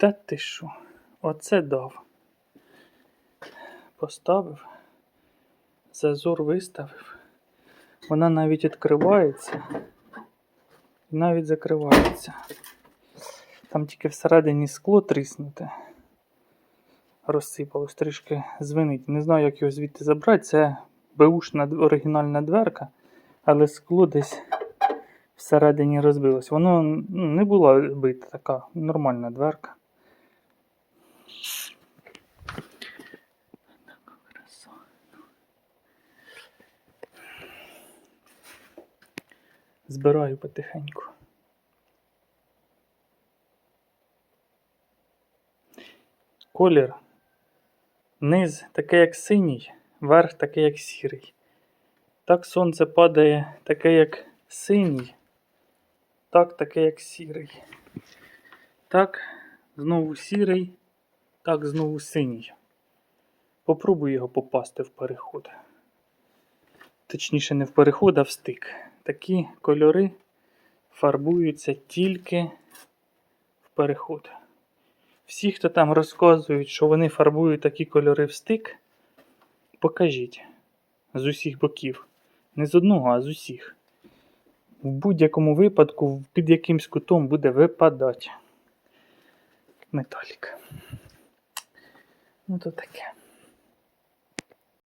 Та ти що? Оце дав. Поставив. Зазор виставив. Вона навіть відкривається. І навіть закривається. Там тільки всередині скло тріснуте. Розсипалось трішки звинить. Не знаю, як його звідти забрати. Це беушна оригінальна дверка, але скло десь всередині розбилось. Воно ну, не була бита така нормальна дверка. Збираю потихеньку. Колір. Низ такий, як синій, верх такий, як сірий. Так сонце падає таке, як синій, так таке, як сірий. Так, знову сірий, так знову синій. Попробую його попасти в переход. Точніше, не в переход, а в стик. Такі кольори фарбуються тільки в переход. Всі, хто там розказують, що вони фарбують такі кольори в стик, покажіть з усіх боків. Не з одного, а з усіх. В будь-якому випадку під якимсь кутом буде випадати металік. Ну, то таке.